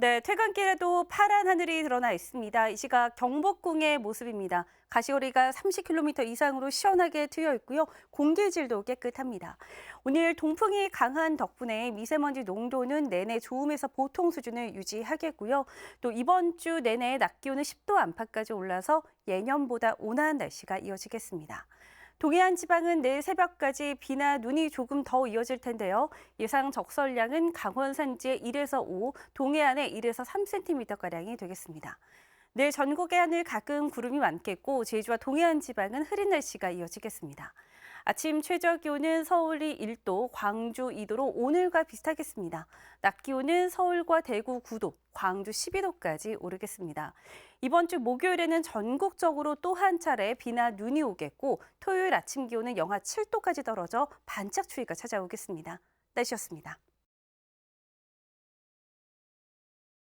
네, 퇴근길에도 파란 하늘이 드러나 있습니다. 이 시각 경복궁의 모습입니다. 가시오리가 30km 이상으로 시원하게 트여 있고요. 공기질도 깨끗합니다. 오늘 동풍이 강한 덕분에 미세먼지 농도는 내내 좋음에서 보통 수준을 유지하겠고요. 또 이번 주 내내 낮 기온은 10도 안팎까지 올라서 예년보다 온화한 날씨가 이어지겠습니다. 동해안 지방은 내일 새벽까지 비나 눈이 조금 더 이어질 텐데요. 예상 적설량은 강원 산지에 1에서 5, 동해안에 1에서 3cm가량이 되겠습니다. 내일 전국의 하늘 가끔 구름이 많겠고 제주와 동해안 지방은 흐린 날씨가 이어지겠습니다. 아침 최저 기온은 서울이 1도, 광주 2도로 오늘과 비슷하겠습니다. 낮 기온은 서울과 대구 9도, 광주 12도까지 오르겠습니다. 이번 주 목요일에는 전국적으로 또 한 차례 비나 눈이 오겠고 토요일 아침 기온은 영하 7도까지 떨어져 반짝 추위가 찾아오겠습니다. 날씨였습니다.